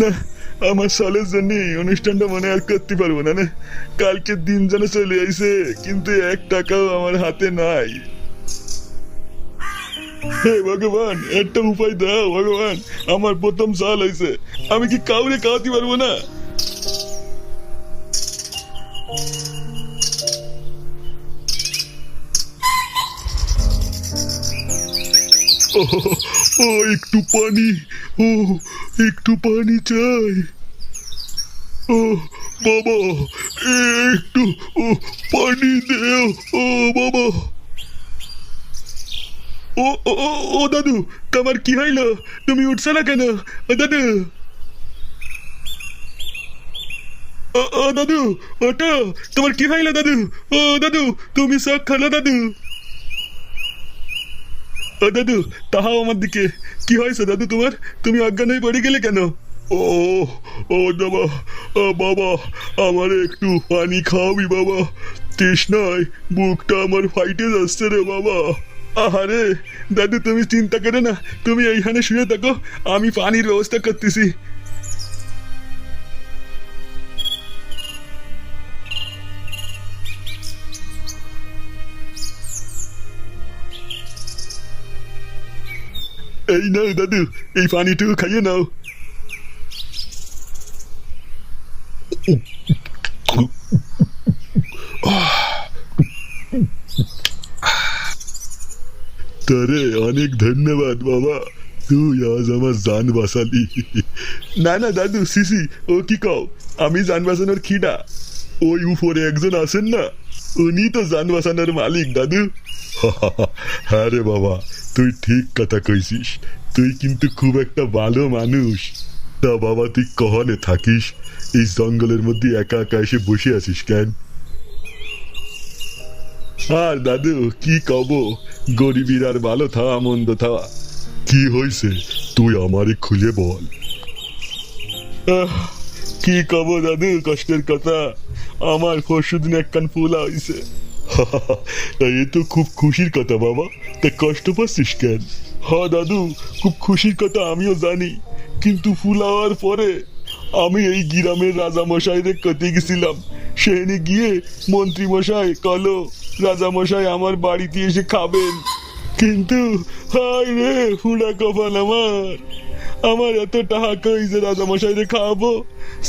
না, আমার অনুষ্ঠানটা মনে আর করতে পারব না না। দিন যেন চলে কিন্তু এক টাকাও আমার হাতে নাই। হে ভগবান, একটা উপায় দাও, ভগবান, আমার প্রথম সাল হয়েছে আমি কি কাউরে খাওয়াতে পারব না? ও ও একটু পানি। ও একটু পানি চাই। ও বাবা একটু ও পানি দেও। ও বাবা। ও ও ও, দাদু তোমার কি হইল? তুমি উঠছো না কেন? দাদু। ও দাদু ওটো তোমার কি হইল দাদু? ও দাদু তুমি সব খালো দাদু। ও দাদু তাহাও আমার দিকে। কি হয়েছে দাদু তোমার? তুমি অজ্ঞান হয়ে পড়ে গেলে কেন? ও ও বাবা ও বাবা আমার একটু পানি খাওয়াবি বাবা। তৃষ্ণায় বুকটা আমার ফাইটে যাচ্ছে রে বাবা। আহারে দাদু তুমি চিন্তা করে না তুমি এইখানে শুয়ে থাকো আমি পানির ব্যবস্থা করতেছি। এই নাও দাদু এই পানিটুকু খাইয়ে নাও তারে অনেক ধন্যবাদ বাবা তুই আজ আমার জান বাঁচালি না না দাদু সিসি ও কি কও আমি জান বাঁচানোর খিডা ওই উপরে একজন আছেন না উনি তো জান বাঁচানোর মালিক দাদু হ্যাঁ রে বাবা তুই ঠিক কথা কইছিস। তুই কিন্তু খুব একটা ভালো মানুষ। তা বাবা, তুই কহনে থাকিস? এই জঙ্গলের মধ্যে একা একা এসে বসে আছিস কেন? আর দাদু, কি কব? গরিবীর আর ভালো থাওয়া, মন্দ থাওয়া। কি হয়েছে তুই আমারে খুলে বল। কি কব দাদু, কষ্টের কথা। আমার পরশু দিন একখান ফুলা হয়েছে এ তো খুব খুশির কথা বাবা তা কষ্ট পাচ্ছিস কেন? হ দাদু, খুব খুশির কথা, আমিও জানি। কিন্তু ফুল হওয়ার পরে আমি এই গ্রামের রাজামশাইরে কতে গেছিলাম। সেখানে গিয়ে মন্ত্রী মশাই কলো রাজামশাই আমার বাড়িতে এসে খাবেন। কিন্তু হায় রে, ফুলা কপাল আমার। আমার এত টাকা কই যে রাজামশাই রে খাওয়াবো?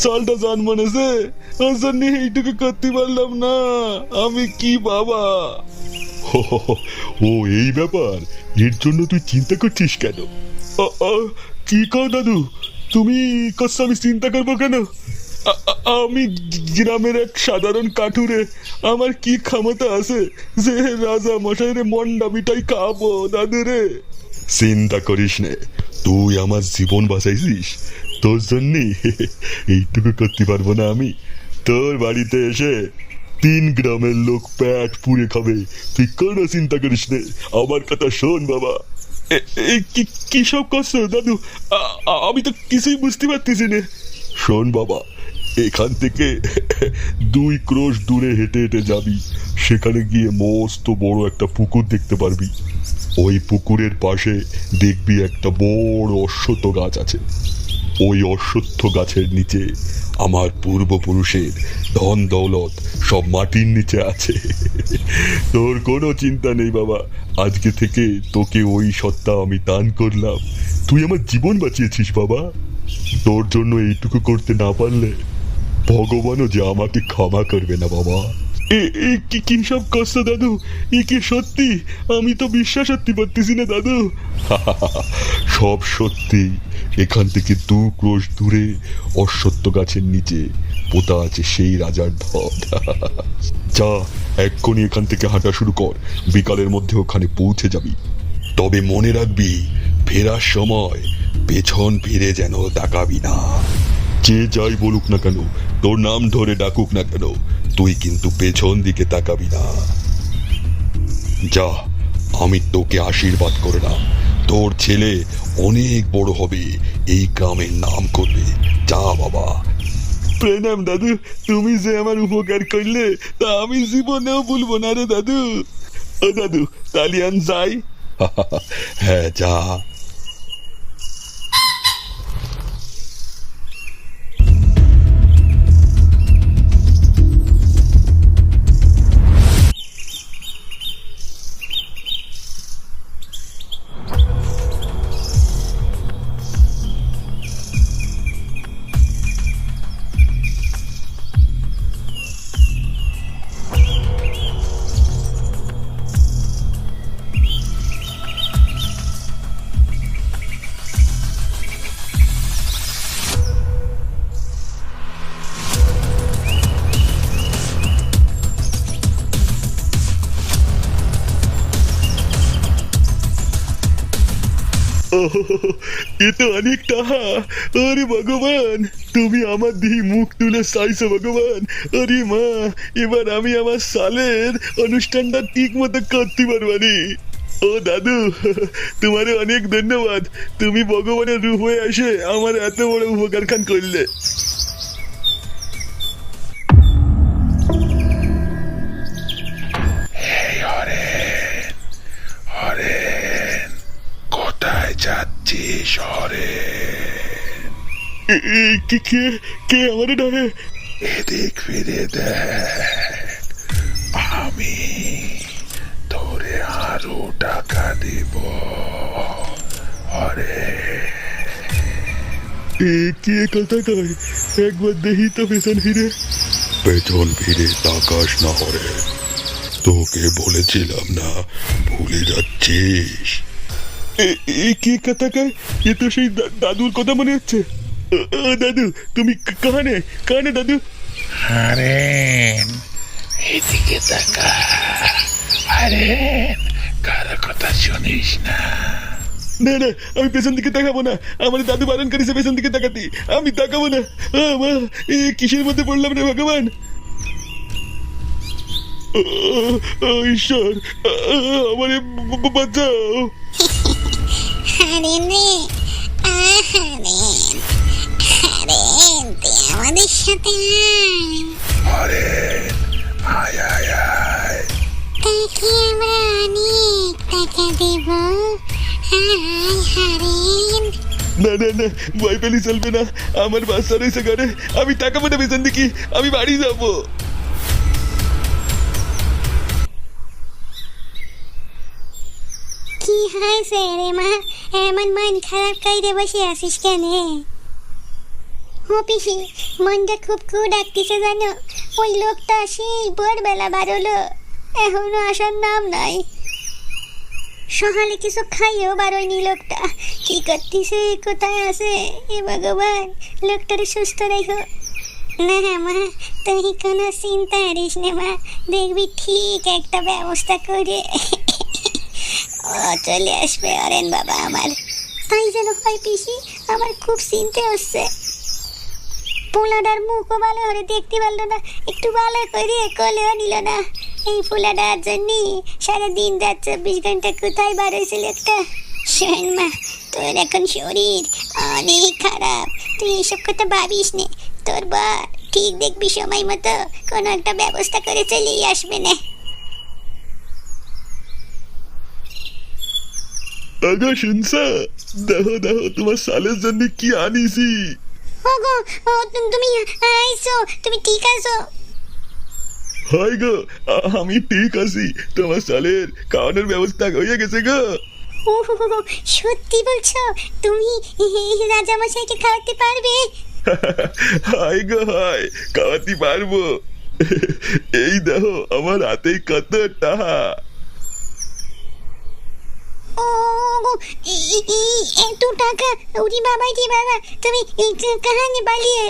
সালটা জন্ম নেছে ওর জন্য এইটুকু করতে পারলাম না। আমি কি বাবা? ও এই ব্যাপার। এর জন্য তুই চিন্তা করছিস কেন? কি কও দাদু? তুমি করছ আমি চিন্তা করব কেন? আমি গ্রামের এক সাধারণ কাঠুরে। আমার কি ক্ষমতা আছে যে রাজা মশাইরে মন্ডা মিঠাই খাব দাদু রে? চিন্তা করিস নে। তুই আমার জীবন বাঁচাইছিস? তোর জন্যে এইটুকু করতে পারব না আমি। তোর বাড়িতে এসে তিন গ্রামের লোক প্যাট পুড়ে খাবে। তুই কোনো চিন্তা করিস নে। আমার কথা শোন, বাবা। কি সব করছ, দাদু? আমি তো কিছুই বুঝতে পারতেছি না। শোন, বাবা, এখান থেকে দুই ক্রোশ দূরে হেঁটে হেঁটে যাবি। সেখানে গিয়ে মস্ত বড় একটা পুকুর দেখতে পারবি। ওই পুকুরের পাশে দেখবি একটা বড় অশ্বত্থ গাছ আছে। ওই অশ্বত্থ গাছের নিচে আমার পূর্বপুরুষের ধন দৌলত সব মাটির নিচে আছে। তোর কোনো চিন্তা নেই বাবা। আজকে থেকে তোকে ওই সত্তা আমি দান করলাম। তুই আমার জীবন বাঁচিয়েছিস বাবা। তোর জন্য এইটুকু করতে না পারলে ভগবানও যে আমাকে ক্ষমা করবে না বাবা। কি সব কষ্ট, দাদু? এ কি সত্যি? আমি তো বিশ্বাস করতে পারতেছি না, দাদু। সব সত্যি। এখান থেকে দু ক্রোশ দূরে অশ্বত্থ গাছের নিচে পোতা আছে সেই রাজার ধন। যা এক্ষুনি এখান থেকে হাঁটা শুরু কর। বিকালের মধ্যে ওখানে পৌঁছে যাবি। তবে মনে রাখবি, ফেরার সময় পেছন ফিরে যেন তাকাবি না। যে যাই বলুক না কেন, তোর নাম ধরে ডাকুক না কেন তুই কিন্তু পেছন দিকে তাকাবি না। যা আমি তোকে আশীর্বাদ করলাম তোর ছেলে অনেক বড় হবে। এই গ্রামের নাম করবে। যা বাবা। প্রণাম দাদু। তুমি যে আমার উপকার করলে তা আমি জীবনেও ভুলবো না রে দাদু। ও দাদু তালিয়ান যাই। হ্যাঁ যা। এ তো অনেক টাহা আরে ভগবান, তুমি আমার দিহি মুখ তুলে চাইছো ভগবান। আরে মা, এবার আমি আমার সালের অনুষ্ঠানটা ঠিক মতো করতে পারবানি ও দাদু, তোমারে অনেক ধন্যবাদ। তুমি ভগবানের রূপ হয়ে এসে আমার এত বড় উপকার খান করলে। এ- এ, কে কে আমারে ডাকে এদিক ফিরে দেখ আমি তোরে আরও টাকা দিব। আরে। কে কথা কয় একবার দেখি তো পেছন ফিরে। পেছন ফিরে তাকাস না হরে। তোকে বলেছিলাম না ভুলে যাচ্ছিস। কে কথা এ তো সেই দাদুর কথা মনে হচ্ছে। দাদু তুমি কানে কানে দাদু? হারেন এদিকে তাকা। হারেন কারও কথা শুনিস না? না না আমি পেছন দিকে তাকাবো না। আমার দাদু বারণ করেছে পেছন দিকে তাকাতি। আমি তাকাবো না। মা কিসের মধ্যে পড়লাম রে ভগবান? ঈশ্বর আমারে বাঁচাও। হারেন রে আহারেন হারেন তুই আমাদের সাথে হরেন আয় আয় আয়। তাকে আমরা অনেক টাকা দেব। আয় হারেন না না না ভয় পেলে চলবে না। আমার বাচ্চা রয়েছে ঘরে আমি টাকা পাঠা পেছন দেখি আমি বাড়ি যাব। কি হয়েছে রে মা? এমন মন খারাপ করে বসে আছিস কেন? ও পিসি মনটা খুব খুব ডাকতেছে জানো? ওই লোকটা সেই ভোরবেলা বারলো। এখনও আসার নাম নাই। সকালে কিছু খাইও বারোয়নি লোকটা। কি করতেছে? কোথায় আছে? এ ভগবান, লোকটারে সুস্থ রেখো না হ্যাঁ মা, তুই কোনো চিন্তা করিস না, মা। দেখবি ঠিক একটা ব্যবস্থা করে। ও চলে আসবে অরেন বাবা আমার। তাই যেন হয় পিসি, আমার খুব চিনতে হচ্ছে। পোলাডার মুখও ভালো করে দেখতে পারল না, একটু ভালো করে কলেও নিল না। এই পোলাডার জন্যই সারাদিন রাত চব্বিশ ঘণ্টা কোথায় বার হয়েছিল একটা? শোন তোর এখন শরীর অনেক খারাপ। তুই এইসব কথা ভাবিস নে, তোর বর ঠিক দেখবি সময় মতো কোনো একটা ব্যবস্থা করে চলেই আসবে না। আগা শুনছা? দেখো দেখো তোমার সালের জন্য কি আনিছি? ওগো ও তুমি আইছো তুমি ঠিক আছো? হয় গো আমি ঠিক আছি। তোমার সালের খাওয়ানোর ব্যবস্থা হয়ে গেছে গো। ও সত্যি বলছো তুমি রাজামশাইকে খাওয়াতে পারবে? হাই গো হাই খাওয়াতে পারব। এই দেখো আমার হাতে কত টাকা। ও এত টাকা। ওরি বাবা রে বাবা? তুমি কাহানি পালিয়ে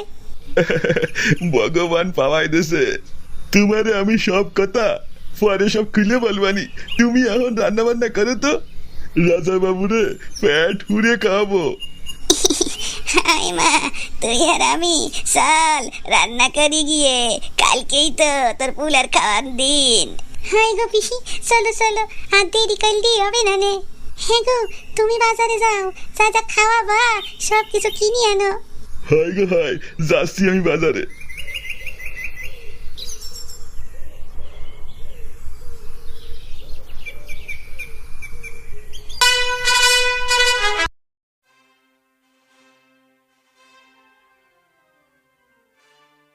ভগবান পাওয়াই দেছে। তোমারে আমি সব কথা পরে সব খুলে বলবানি। তুমি এখন রান্না বান্না করো তো। রাজা বাবুরে ফ্যাট হুড়ে খাওয়াবো। হাই মা তুই আর আমি চল রান্না করি গিয়ে। কালকেই তো তোর পুলার খাওয়ার দিন। হাই গো পিসি চলো চলো। আর দেরি করলি হবে না নে। হ্যাঁ গো তুমি বাজারে যাও। যা যা খাওয়াবা সব কিছু কিনে আনো। হাই গো হাই যাচ্ছি আমি বাজারে।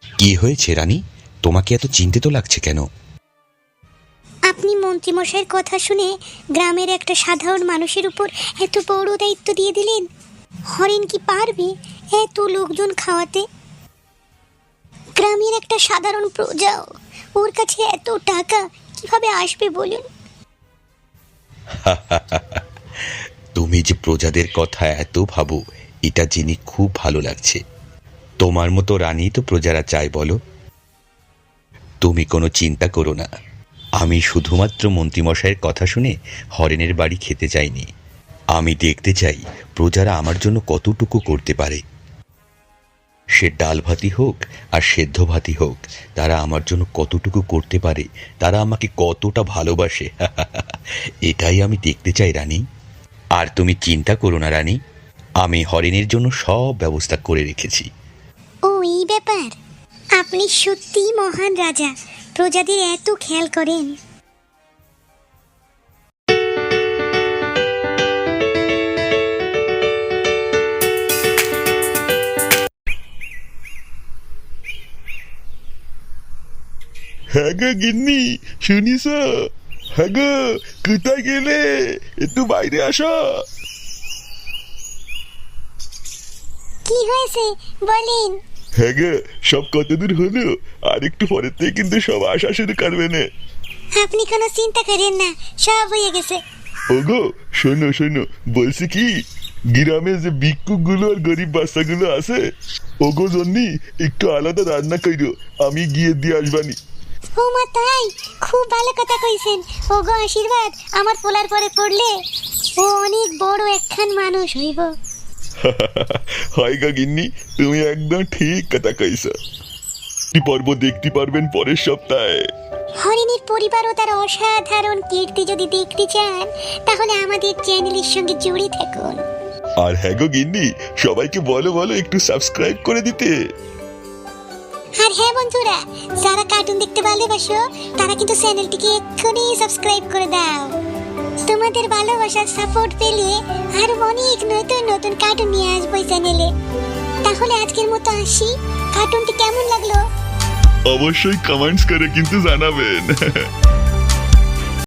কি হয়েছে রানী? তোমাকে এত চিন্তিত লাগছে কেন? মন্ত্রীমশাইয়ের কথা শুনে গ্রামের একটা সাধারণ মানুষের উপর এত বড় দায়িত্ব দিয়ে দিলেন। হরেন কি পারবে এত লোকজন খাওয়াতে? গ্রামের একটা সাধারণ প্রজা, ওর কাছে এত টাকা কীভাবে আসবে বলুন? তুমি যে প্রজাদের কথা এত ভাবো, এটা জেনে খুব ভালো লাগছে। তোমার মতো রানী তো প্রজারা চায় বলো। তুমি কোনো চিন্তা করো না। আমি শুধুমাত্র মন্ত্রীমশাইয়ের কথা শুনে হরেনের বাড়ি খেতে চাইনি আমি দেখতে চাই প্রজারা আমার জন্য কতটুকু করতে পারে। সে ডাল ভাতি হোক আর সেদ্ধ ভাতি হোক, তারা আমার জন্য কতটুকু করতে পারে, তারা আমাকে কতটা ভালোবাসে। এটাই আমি দেখতে চাই, রানী। আর তুমি চিন্তা করো না, রানী। আমি হরিণের জন্য সব ব্যবস্থা করে রেখেছি। ও, এই ব্যাপার। আপনি সত্যিই মহান রাজা। প্রজাদের এত খেয়াল করেন। হ্যাঁ গো গিন্নি শুনিস হ্যাঁ গো কোথায় গেলে? একটু বাইরে আসো। কি হয়েছে? বলেন। হ্যাঁ গো সব কতদূর হলো? আর একটু পরের থেকে কিন্তু সব আসা শুরু করবে না। আপনি কোনো চিন্তা করেন না সব হয়ে গেছে। ওগো শোনো শোনো বলছি কি? গ্রামে যে ভিক্ষুকগুলো আর গরিব বাচ্চাগুলো আছে ওগো জন্যি একটু আলাদা রান্না কইরো আমি গিয়ে দিয়ে আসবানি। ও মা তাই? খুব ভালো কথা কইছেন। ওগো আশীর্বাদ আমার পোলার পরে পড়লে ও অনেক বড় একখান মানুষ হইব। হয় গা গিন্নি তুমি একদম ঠিক কথা কইছ। পর্ব দেখতে পারবেন পরের সপ্তাহে। হরিণীর পরিবার ও তার অসাধারণ কীর্তি যদি দেখতে চান তাহলে আমাদের চ্যানেলের সঙ্গে জুড়ে থাকুন। আর হ্যাঁ গো গিন্নি সবাইকে বলো বলো একটু সাবস্ক্রাইব করে দিতে। আর হ্যাঁ বন্ধুরা যারা কার্টুন দেখতে ভালোবাসো তারা কিন্তু চ্যানেলটিকে এক্ষুনি সাবস্ক্রাইব করে দাও। তোমাদের ভালোবাসার সাপোর্ট পেলে আর অনেক নতুন নতুন কার্টুন নিয়ে আসব চ্যানেলে তাহলে আজকের মতো আসি। কার্টুনটি কেমন লাগল? অবশ্যই কমেন্টস করে কিন্তু জানাবেন।